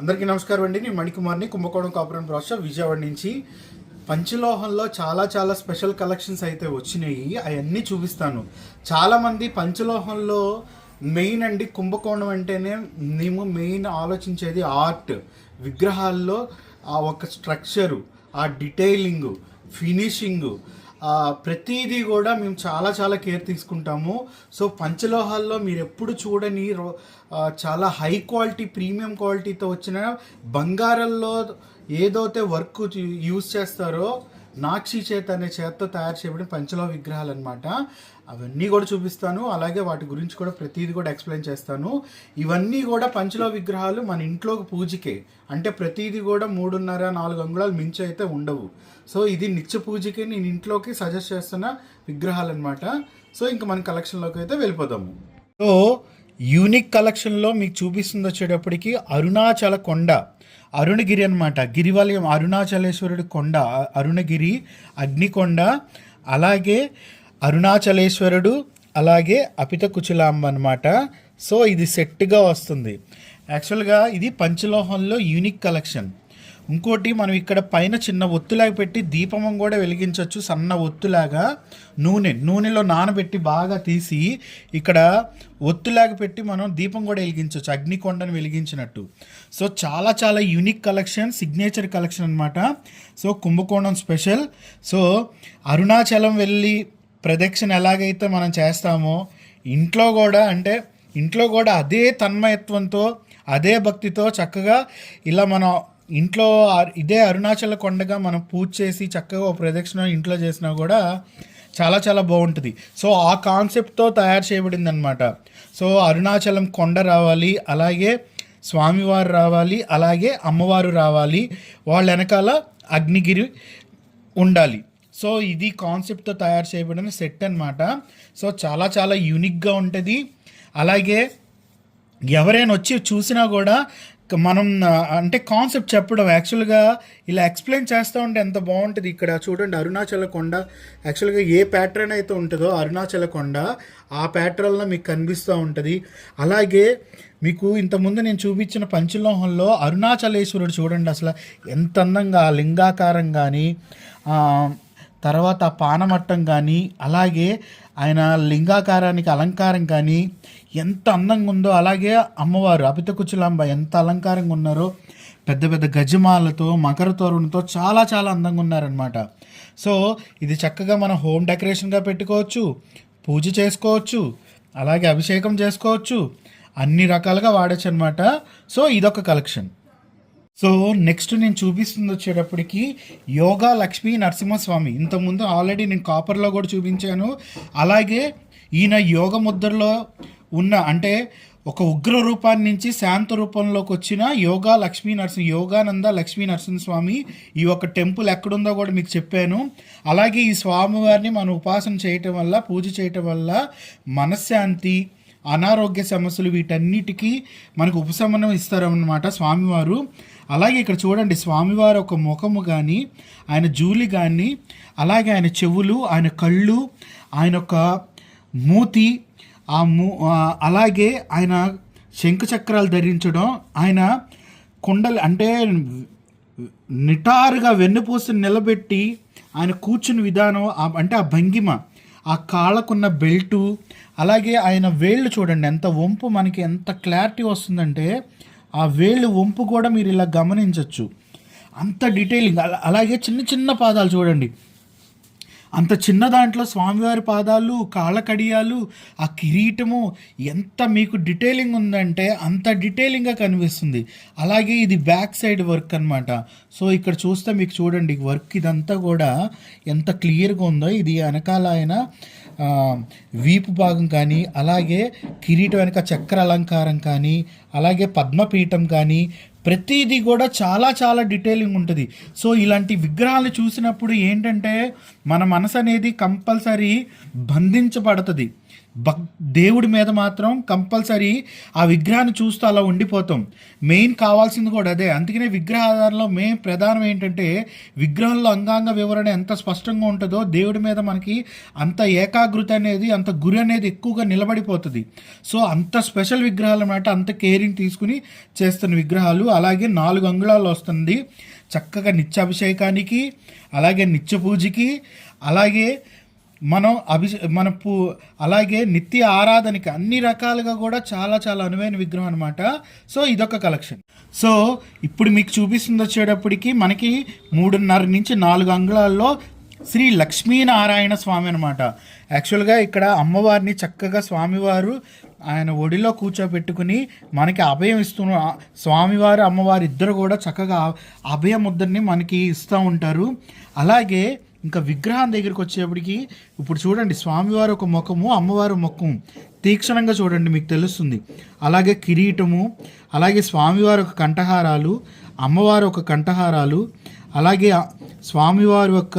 అందరికీ నమస్కారం అండి. నేను మణికుమార్ని. కుంభకోణం కాపురం రాష్ట్ర విజయవాడ నుంచి. పంచలోహంలో చాలా చాలా స్పెషల్ కలెక్షన్స్ అయితే వచ్చినాయి. అవన్నీ చూపిస్తాను. చాలామంది పంచలోహంలో మెయిన్ అండి కుంభకోణం అంటేనే మేము మెయిన్ ఆలోచించేది ఆర్ట్. విగ్రహాల్లో ఆ ఒక స్ట్రక్చరు ఆ డిటైలింగు ఫినిషింగ్ ప్రతిదీ కూడా మేము చాలా చాలా కేర్ తీసుకుంటాము. సో పంచలోహాల్లో మీరు ఎప్పుడు చూడని రో- చాలా హై క్వాలిటీ ప్రీమియం క్వాలిటీతో వచ్చిన బంగారంలో ఏదైతే వర్క్ యూస్ చేస్తారో నాక్షి చేత అనే చేత్తో తయారు చేయబడిన పంచలో విగ్రహాలు అనమాట అవన్నీ కూడా చూపిస్తాను. అలాగే వాటి గురించి కూడా ప్రతిదీ కూడా ఎక్స్ప్లెయిన్ చేస్తాను. ఇవన్నీ కూడా పంచలో విగ్రహాలు మన ఇంట్లోకి పూజకే. అంటే ప్రతిదీ కూడా మూడున్నర నాలుగు అంగుళాలు మించి అయితే ఉండవు. సో ఇది నిత్య పూజకి నేను ఇంట్లోకి సజెస్ట్ చేస్తున్న విగ్రహాలు అనమాట సో ఇంకా మన కలెక్షన్లోకి అయితే వెళ్ళిపోదాము. సో యూనిక్ కలెక్షన్లో మీకు చూపిస్తుంది వచ్చేటప్పటికి అరుణాచల కొండ. అరుణగిరి అనమాట గిరివలయం అరుణాచలేశ్వరుడి కొండ. అరుణగిరి అగ్నికొండ అలాగే అరుణాచలేశ్వరుడు అలాగే అపిత కుచులాంబ అనమాట సో ఇది సెట్గా వస్తుంది. యాక్చువల్గా ఇది పంచలోహంలో యూనిక్ కలెక్షన్ ఇంకోటి మనం ఇక్కడ పైన చిన్న ఒత్తులాగా పెట్టి దీపం కూడా వెలిగించవచ్చు సన్న ఒత్తులాగా నూనె. నూనెలో నానబెట్టి బాగా తీసి ఇక్కడ ఒత్తులాగా పెట్టి మనం దీపం కూడా వెలిగించవచ్చు అగ్నికొండను వెలిగించినట్టు. సో చాలా చాలా యూనిక్ కలెక్షన్ సిగ్నేచర్ కలెక్షన్ అనమాట so Kumbakonam special so Arunachalam వెళ్ళి ప్రదక్షిణ ఎలాగైతే మనం చేస్తామో ఇంట్లో కూడా అంటే ఇంట్లో కూడా అదే తన్మయత్వంతో అదే భక్తితో చక్కగా ఇలా మనం ఇంట్లో ఇదే అరుణాచల కొండగా మనం పూజ చేసి చక్కగా ఒక ప్రదక్షిణ ఇంట్లో చేసినా కూడా చాలా చాలా బాగుంటుంది. సో ఆ కాన్సెప్ట్తో తయారు చేయబడింది అనమాట సో అరుణాచలం కొండ రావాలి అలాగే స్వామివారు రావాలి అలాగే అమ్మవారు రావాలి వాళ్ళ వెనకాల అగ్నిగిరి ఉండాలి. సో ఇది కాన్సెప్ట్తో తయారు చేయబడిన సెట్ అనమాట సో చాలా చాలా యూనిక్గా ఉంటుంది. అలాగే ఎవరైనా వచ్చి చూసినా కూడా మనం అంటే కాన్సెప్ట్ చెప్పడం యాక్చువల్గా ఇలా ఎక్స్ప్లెయిన్ చేస్తూ ఉంటే ఎంత బాగుంటుంది ఇక్కడ? చూడండి అరుణాచల కొండ. యాక్చువల్గా ఏ ప్యాటర్న్ అయితే ఉంటుందో అరుణాచల కొండ ఆ ప్యాటర్న్లో మీకు కనిపిస్తూ ఉంటుంది. అలాగే మీకు ఇంతకుముందు నేను చూపించిన పంచలోహంలో అరుణాచలేశ్వరుడు చూడండి అసలు ఎంత అందంగా లింగాకారం కానీ తర్వాత పానమట్టం కానీ అలాగే ఆయన లింగాకారానికి అలంకారం కానీ ఎంత అందంగా ఉందో. అలాగే అమ్మవారు అపితకుచులాంబ ఎంత అలంకారంగా ఉన్నారో. పెద్ద పెద్ద గజమాలతో మకర తోరణతో చాలా చాలా అందంగా ఉన్నారనమాట సో ఇది చక్కగా మనం హోమ్ డెకరేషన్గా పెట్టుకోవచ్చు పూజ చేసుకోవచ్చు అలాగే అభిషేకం చేసుకోవచ్చు. అన్ని రకాలుగా వాడచ్చు అనమాట సో ఇదొక కలెక్షన్. సో నెక్స్ట్ నేను చూపిస్తుంది వచ్చేటప్పటికి యోగా లక్ష్మీ నరసింహస్వామి. ఇంతకుముందు ఆల్రెడీ నేను కాపర్లో కూడా చూపించాను. అలాగే ఈయన యోగ ముద్రలో ఉన్న అంటే ఒక ఉగ్ర రూపాన్ని నుంచి శాంత రూపంలోకి వచ్చిన యోగా లక్ష్మీ నరసింహ యోగానంద లక్ష్మీ నరసింహస్వామి ఈ ఒక టెంపుల్ ఎక్కడుందో కూడా మీకు చెప్పాను. అలాగే ఈ స్వామివారిని మనం ఉపాసన చేయటం వల్ల పూజ చేయటం వల్ల మనశ్శాంతి అనారోగ్య సమస్యలు వీటన్నిటికీ మనకు ఉపశమనం ఇస్తారన్నమాట స్వామివారు. అలాగే ఇక్కడ చూడండి స్వామివారు ఒక ముఖము కానీ ఆయన జూలి కానీ అలాగే ఆయన చెవులు ఆయన కళ్ళు ఆయన ఒక మూతి ఆ మూ అలాగే ఆయన శంఖ చక్రాలు ధరించడం ఆయన కుండలు అంటే నిటారుగా వెన్నుపూసను నిలబెట్టి ఆయన కూర్చుని విధానం అంటే ఆ భంగిమ ఆ కాళ్ళకున్న బెల్టు అలాగే ఆయన వేళ్ళు చూడండి ఎంత వంపు మనకి ఎంత క్లారిటీ వస్తుందంటే ఆ వేళ్ళు వంపు కూడా మీరు ఇలా గమనించవచ్చు అంత డీటెయిలింగ్ అలా- అలాగే చిన్న చిన్న పాదాలు చూడండి. అంత చిన్న దాంట్లో స్వామివారి పాదాలు కాళ్ళకడియాలు ఆ కిరీటము ఎంత మీకు డీటెయిలింగ్ ఉందంటే అంత డీటెయిలింగ్గా కనిపిస్తుంది. అలాగే ఇది బ్యాక్ సైడ్ వర్క్ అనమాట సో ఇక్కడ చూస్తే మీకు చూడండి వర్క్ ఇదంతా కూడా ఎంత క్లియర్గా ఉందో ఇది వెనకాల ఆయన వీపు భాగం కానీ అలాగే కిరీటం వెనక చక్ర అలంకారం కానీ అలాగే పద్మపీఠం కానీ ప్రతిదీ కూడా చాలా చాలా డీటెయిలింగ్ ఉంటుంది. సో ఇలాంటి విగ్రహాలు చూసినప్పుడు ఏంటంటే మన మనసు అనేది కంపల్సరీ బంధించబడుతుంది. భక్ దేవుడి మీద మాత్రం కంపల్సరీ ఆ విగ్రహాన్ని చూస్తూ అలా ఉండిపోతాం. మెయిన్ కావాల్సింది కూడా అదే. అందుకనే విగ్రహాధారంలో మెయిన్ ప్రధానం ఏంటంటే విగ్రహంలో అంగాంగ వివరణ ఎంత స్పష్టంగా ఉంటుందో దేవుడి మీద మనకి అంత ఏకాగ్రత అనేది అంత గురి అనేది ఎక్కువగా నిలబడిపోతుంది. సో అంత స్పెషల్ విగ్రహాలు అన్నమాట అంత కేరింగ్ తీసుకుని చేస్తున్న విగ్రహాలు. అలాగే నాలుగు అంగుళాలు వస్తుంది. చక్కగా నిత్యాభిషేకానికి అలాగే నిత్య పూజకి అలాగే మనం అభి మన పూ అలాగే నిత్య ఆరాధనకి అన్ని రకాలుగా కూడా చాలా చాలా అనువైన విగ్రహం అనమాట సో ఇదొక కలెక్షన్. సో ఇప్పుడు మీకు చూపిస్తుంది వచ్చేటప్పటికి మనకి మూడున్నర నుంచి నాలుగు అంగుళాల్లో శ్రీ లక్ష్మీనారాయణ స్వామి అనమాట యాక్చువల్గా ఇక్కడ అమ్మవారిని చక్కగా స్వామివారు ఆయన ఒడిలో కూర్చోబెట్టుకుని మనకి అభయం ఇస్తున్న స్వామివారు అమ్మవారు ఇద్దరు కూడా చక్కగా అభయ ముద్రని మనకి ఇస్తూ ఉంటారు. అలాగే ఇంకా విగ్రహం దగ్గరికి వచ్చేప్పటికి ఇప్పుడు చూడండి స్వామివారు ఒక ముఖము అమ్మవారు ముఖం. తీక్షణంగా చూడండి మీకు తెలుస్తుంది. అలాగే కిరీటము అలాగే స్వామివారు ఒక కంఠహారాలు అమ్మవారు ఒక కంఠహారాలు అలాగే స్వామివారి యొక్క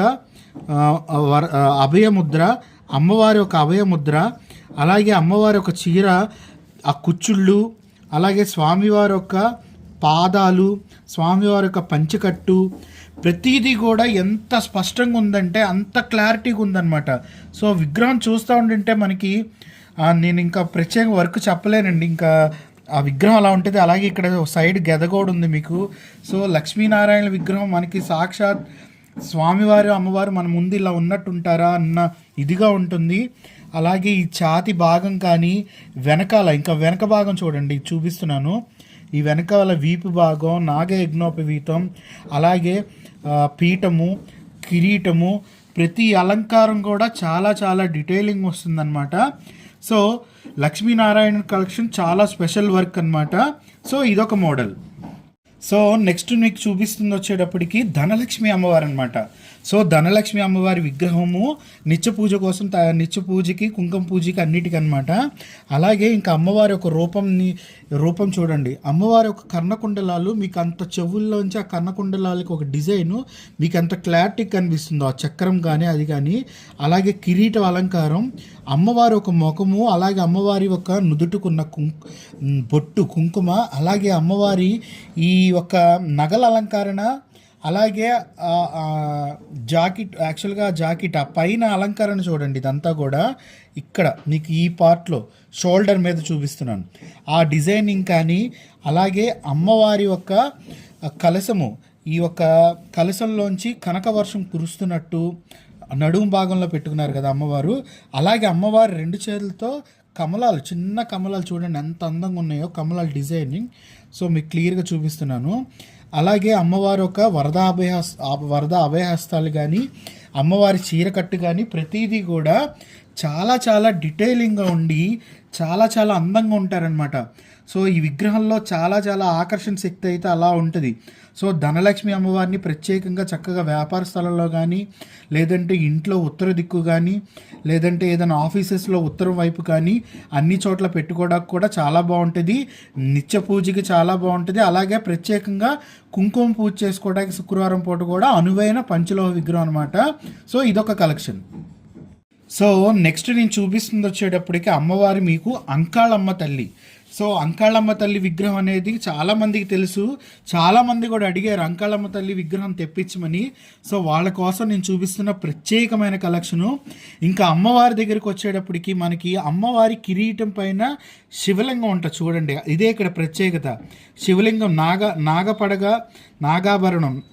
వర అభయముద్ర అమ్మవారి ఒక అభయముద్ర అలాగే అమ్మవారి ఒక చీర ఆ కుచ్చుళ్ళు అలాగే స్వామివారి యొక్క పాదాలు స్వామివారి యొక్క పంచకట్టు ప్రతిదీ కూడా ఎంత స్పష్టంగా ఉందంటే అంత క్లారిటీగా ఉందన్నమాట. సో విగ్రహం చూస్తూ ఉండింటే మనకి నేను ఇంకా ప్రత్యేక వర్క్ చెప్పలేనండి. ఇంకా ఆ విగ్రహం అలా ఉంటుంది. అలాగే ఇక్కడ సైడ్ గెదగోడు కూడా ఉంది మీకు. సో లక్ష్మీనారాయణ విగ్రహం మనకి సాక్షాత్ స్వామివారు అమ్మవారు మన ముందు ఇలా ఉన్నట్టుంటారా అన్న ఇదిగా ఉంటుంది. అలాగే ఈ ఛాతి భాగం కానీ వెనకాల ఇంకా వెనక భాగం చూడండి చూపిస్తున్నాను. ఈ వెనకాల వీపు భాగం నాగయజ్ఞోపవీతం అలాగే పీఠము కిరీటము ప్రతి అలంకారం కూడా చాలా చాలా డీటెయిలింగ్ వస్తుందన్నమాట. సో లక్ష్మీనారాయణ కలెక్షన్ చాలా స్పెషల్ వర్క్ అనమాట సో ఇదొక మోడల్ సో నెక్స్ట్ మీకు చూపిస్తుంది వచ్చేటప్పటికి ధనలక్ష్మి అమ్మవారు అనమాట సో ధనలక్ష్మి అమ్మవారి విగ్రహము నిత్య పూజ కోసం త- నిత్య పూజకి కుంకుమ పూజకి అన్నిటికనమాట అలాగే ఇంకా అమ్మవారి యొక్క రూపంని రూపం చూడండి. అమ్మవారి యొక్క కర్ణకుండలాలు మీకు అంత చెవుల్లోంచి ఆ కర్ణకుండలాలకి ఒక డిజైను మీకు అంత క్లారిటీ కనిపిస్తుందో ఆ చక్రం కానీ అది కానీ. అలాగే కిరీటం అలంకారం అమ్మవారి ఒక ముఖము అలాగే అమ్మవారి ఒక నుదుటుకున్న కుం బొట్టు కుంకుమ అలాగే అమ్మవారి ఈ ఒక నగల అలంకరణ అలాగే జాకెట్ యాక్చువల్గా జాకెట్ ఆ పైన అలంకరణ చూడండి ఇదంతా కూడా ఇక్కడ మీకు ఈ పార్ట్లో షోల్డర్ మీద చూపిస్తున్నాను. ఆ డిజైనింగ్ కానీ అలాగే అమ్మవారి యొక్క కలశము ఈ యొక్క కలశంలోంచి కనకవర్షం కురుస్తున్నట్టు నడుము భాగంలో పెట్టుకున్నారు కదా అమ్మవారు. అలాగే అమ్మవారు రెండు చేతులతో కమలాలు చిన్న కమలాలు చూడండి ఎంత అందంగా ఉన్నాయో కమలాల డిజైనింగ్. సో మీకు క్లియర్గా చూపిస్తున్నాను. అలాగే అమ్మవారు ఒక వరద అభయహస్ వరద అభయహస్తాలు కానీ అమ్మవారి చీరకట్టు కానీ ప్రతిదీ కూడా చాలా చాలా డీటెయిలింగ్గా ఉండి చాలా చాలా అందంగా ఉంటారనమాట సో ఈ విగ్రహంలో చాలా చాలా ఆకర్షణ శక్తి అయితే అలా ఉంటుంది. సో ధనలక్ష్మి అమ్మవారిని ప్రత్యేకంగా చక్కగా వ్యాపార స్థలంలో కానీ లేదంటే ఇంట్లో ఉత్తర దిక్కు కానీ లేదంటే ఏదైనా ఆఫీసెస్లో ఉత్తరం వైపు కానీ అన్ని చోట్ల పెట్టుకోవడానికి కూడా చాలా బాగుంటుంది. నిత్య పూజకి చాలా బాగుంటుంది. అలాగే ప్రత్యేకంగా కుంకుమ పూజ చేసుకోవడానికి శుక్రవారం పూట కూడా అనువైన పంచలోహ విగ్రహం అనమాట సో ఇదొక కలెక్షన్. సో నెక్స్ట్ నేను చూపిస్తుంది వచ్చేటప్పటికి అమ్మవారి మీకు అంకాళమ్మ తల్లి. సో అంకాళమ్మ తల్లి విగ్రహం అనేది చాలామందికి తెలుసు. చాలామంది కూడా అడిగారు అంకాళమ్మ తల్లి విగ్రహం తెప్పించమని. సో వాళ్ళ కోసం నేను చూపిస్తున్న ప్రత్యేకమైన కలెక్షను. ఇంకా అమ్మవారి దగ్గరికి వచ్చేటప్పటికి మనకి అమ్మవారి కిరీటం పైన శివలింగం ఉంటుంది చూడండి. ఇదే ఇక్కడ ప్రత్యేకత. శివలింగం నాగ నాగపడగ నాగాభరణం.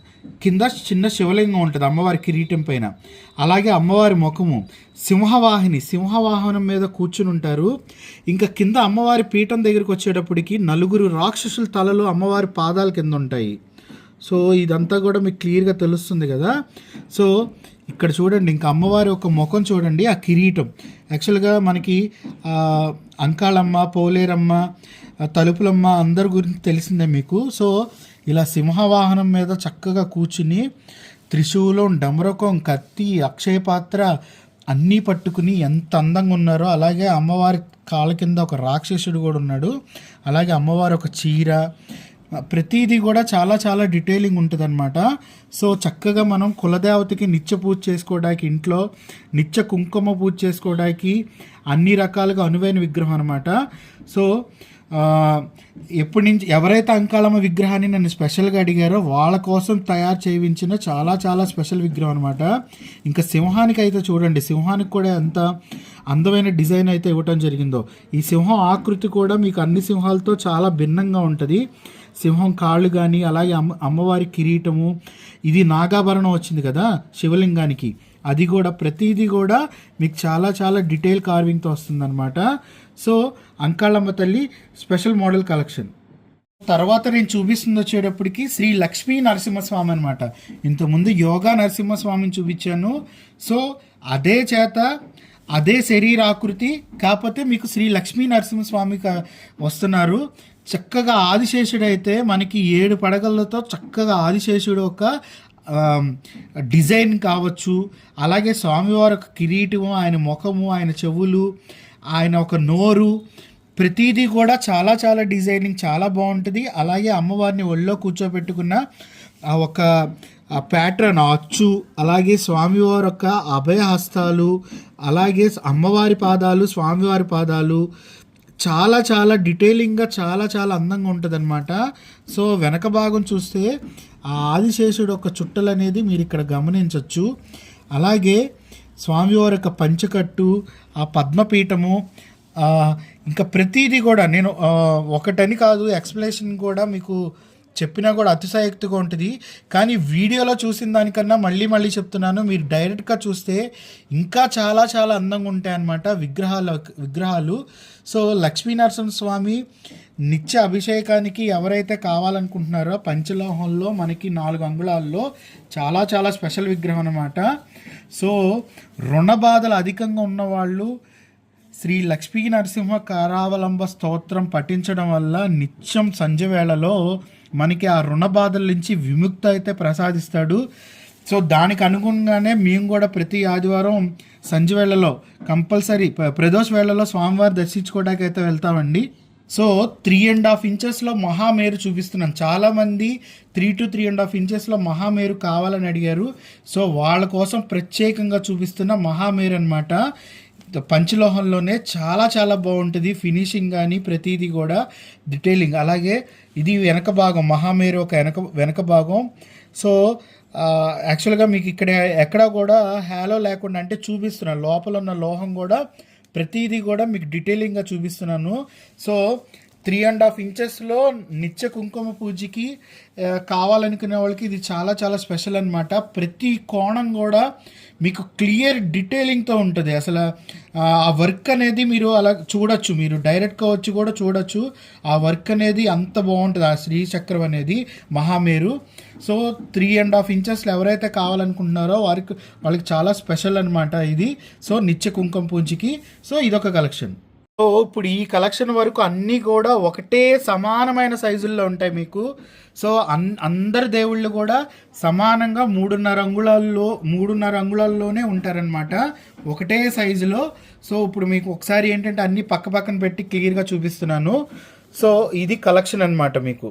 కింద చిన్న శివలింగం ఉంటుంది అమ్మవారి కిరీటం పైన. అలాగే అమ్మవారి ముఖము. సింహవాహిని. సింహవాహనం మీద కూర్చుని ఉంటారు. ఇంకా కింద అమ్మవారి పీఠం దగ్గరికి వచ్చేటప్పటికి నలుగురు రాక్షసుల తలలు అమ్మవారి పాదాల కింద ఉంటాయి. సో ఇదంతా కూడా మీకు క్లియర్గా తెలుస్తుంది కదా. సో ఇక్కడ చూడండి ఇంకా అమ్మవారి ఒక ముఖం చూడండి ఆ కిరీటం. యాక్చువల్గా మనకి అంకాళమ్మ పోలేరమ్మ తలుపులమ్మ అందరి గురించి తెలిసిందే మీకు. సో ఇలా సింహవాహనం మీద చక్కగా కూర్చుని త్రిశూలం డమరకం కత్తి అక్షయ పాత్ర అన్నీ పట్టుకుని ఎంత అందంగా ఉన్నారో అలాగే అమ్మవారి కాళ్ళ కింద ఒక రాక్షసుడు కూడా ఉన్నాడు. అలాగే అమ్మవారి ఒక చీర. ప్రతిదీ కూడా చాలా చాలా డీటెయిలింగ్ ఉంటుంది సో చక్కగా మనం కులదేవతకి నిత్య పూజ చేసుకోవడానికి ఇంట్లో నిత్య కుంకుమ పూజ చేసుకోవడానికి అన్ని రకాలుగా అనువైన విగ్రహం అనమాట సో ఎప్పటి నుంచి ఎవరైతే అంకాలమ్మ విగ్రహాన్ని నన్ను స్పెషల్గా అడిగారో వాళ్ళ కోసం తయారు చేయించిన చాలా చాలా స్పెషల్ విగ్రహం అనమాట ఇంకా సింహానికి అయితే చూడండి. సింహానికి కూడా ఎంత అందమైన డిజైన్ అయితే ఇవ్వటం జరిగిందో. ఈ సింహం ఆకృతి కూడా మీకు అన్ని సింహాలతో చాలా భిన్నంగా ఉంటుంది. సింహం కాళ్ళు కానీ అలాగే అమ్మ అమ్మవారి కిరీటము. ఇది నాగాభరణం వచ్చింది కదా శివలింగానికి. అది కూడా ప్రతిదీ కూడా మీకు చాలా చాలా డీటెయిల్ కార్వింగ్తో వస్తుందన్నమాట. సో అంకాళమ్మ తల్లి స్పెషల్ మోడల్ కలెక్షన్. తర్వాత నేను చూపిస్తుంది వచ్చేటప్పటికి శ్రీ లక్ష్మీ నరసింహస్వామి అనమాట ఇంతకుముందు యోగా నరసింహస్వామిని చూపించాను. సో అదే చేత అదే శరీరాకృతి కాకపోతే మీకు శ్రీ లక్ష్మీ నరసింహస్వామి వస్తున్నారు. చక్కగా ఆదిశేషుడు అయితే మనకి ఏడు పడగలతో చక్కగా ఆదిశేషుడు ఒక డిజైన్ కావచ్చు. అలాగే స్వామివారి ఒక కిరీటము ఆయన ముఖము ఆయన చెవులు ఆయన ఒక నోరు. ప్రతిదీ కూడా చాలా చాలా డిజైనింగ్ చాలా బాగుంటుంది. అలాగే అమ్మవారిని ఒళ్ళో కూర్చోబెట్టుకున్న ఆ ఒక ఆ ప్యాటర్న్ అచ్చు అలాగే స్వామివారి యొక్క అభయహస్తాలు అలాగే అమ్మవారి పాదాలు స్వామివారి పాదాలు చాలా చాలా డీటెయిలింగ్గా చాలా చాలా అందంగా ఉంటుంది సో వెనక భాగం చూస్తే ఆ ఆదిశేషుడు యొక్క చుట్టలు అనేది మీరు ఇక్కడ గమనించవచ్చు అలాగే స్వామివారి యొక్క పంచకట్టు ఆ పద్మపీఠము ఇంకా ప్రతిదీ కూడా నేను ఒకటని కాదు ఎక్స్ప్లెనేషన్ కూడా మీకు చెప్పినా కూడా అతిశయక్తిగా ఉంటుంది. కానీ వీడియోలో చూసిన దానికన్నా మళ్ళీ మళ్ళీ చెప్తున్నాను మీరు డైరెక్ట్గా చూస్తే ఇంకా చాలా చాలా అందంగా ఉంటాయి అన్నమాట విగ్రహాలు విగ్రహాలు. సో లక్ష్మీనరసింహ స్వామి నిత్య అభిషేకానికి ఎవరైతే కావాలనుకుంటున్నారో పంచలోహంలో మనకి నాలుగు అంగుళాల్లో చాలా చాలా స్పెషల్ విగ్రహం అనమాట సో రుణ బాధలు అధికంగా ఉన్నవాళ్ళు శ్రీ లక్ష్మీ నరసింహ కారావలంబ స్తోత్రం పఠించడం వల్ల నిత్యం సంజవేళలో మనకి ఆ రుణ బాధల నుంచి విముక్త అయితే ప్రసాదిస్తాడు. సో దానికి అనుగుణంగానే మేము కూడా ప్రతి ఆదివారం సంజవేళలో కంపల్సరీ ప్రదోష వేళలో స్వామివారి దర్శించుకోవడానికి అయితే వెళ్తామండి. సో త్రీ అండ్ హాఫ్ ఇంచెస్లో మహామేరు చూపిస్తున్నాను. చాలామంది three to three and half ఇంచెస్లో Mahameru కావాలని అడిగారు. సో వాళ్ళ కోసం ప్రత్యేకంగా చూపిస్తున్న మహామేరు అనమాట పంచలోహంలోనే చాలా చాలా బాగుంటుంది. ఫినిషింగ్ కానీ ప్రతిదీ కూడా డీటెయిలింగ్ అలాగే ఇది వెనక భాగం మహామేరు ఒక వెనక వెనక భాగం. సో యాక్చువల్గా మీకు ఇక్కడ ఎక్కడ కూడా హ్యాలో లేకుండా అంటే చూపిస్తున్నాను లోపల ఉన్న లోహం కూడా ప్రతిదీ కూడా మీకు డీటెయిలింగ్గా చూపిస్తున్నాను. సో త్రీ అండ్ హాఫ్ ఇంచెస్లో నిత్య కుంకుమ పూజకి కావాలనుకునే వాళ్ళకి ఇది చాలా చాలా స్పెషల్ అనమాట ప్రతి కోణం కూడా మీకు క్లియర్ డీటెయిలింగ్తో ఉంటుంది. అసలు ఆ వర్క్ అనేది మీరు అలా చూడొచ్చు. మీరు డైరెక్ట్గా వచ్చి కూడా చూడొచ్చు. ఆ వర్క్ అనేది అంత బాగుంటుంది. ఆ శ్రీచక్రం అనేది Mahameru. So three and half ఇంచెస్లో ఎవరైతే కావాలనుకుంటున్నారో వారికి వాళ్ళకి చాలా స్పెషల్ అనమాట ఇది. సో నిత్య కుంకుమ పూంచికి సో ఇదొక కలెక్షన్ సో ఇప్పుడు ఈ కలెక్షన్ వరకు అన్నీ కూడా ఒకటే సమానమైన సైజుల్లో ఉంటాయి మీకు. సో అన్ అందరి దేవుళ్ళు కూడా సమానంగా మూడున్నర అంగుళాల్లో మూడున్నర అంగుళాల్లోనే ఉంటారనమాట ఒకటే సైజులో. సో ఇప్పుడు మీకు ఒకసారి ఏంటంటే అన్నీ పక్క పక్కన పెట్టి క్లియర్గా చూపిస్తున్నాను. సో ఇది కలెక్షన్ అన్నమాట మీకు.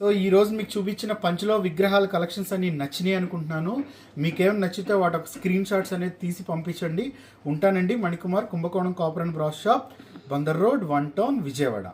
సో ఈరోజు మీకు చూపించిన పంచలో విగ్రహాల కలెక్షన్స్ అన్ని నచ్చినాయి అనుకుంటున్నాను. మీకేం నచ్చితే వాటి ఒక స్క్రీన్ షాట్స్ అనేది తీసి పంపించండి. ఉంటానండి Manikumar Kumbakonam copper and brass shop Bandar road one town Vijayawada.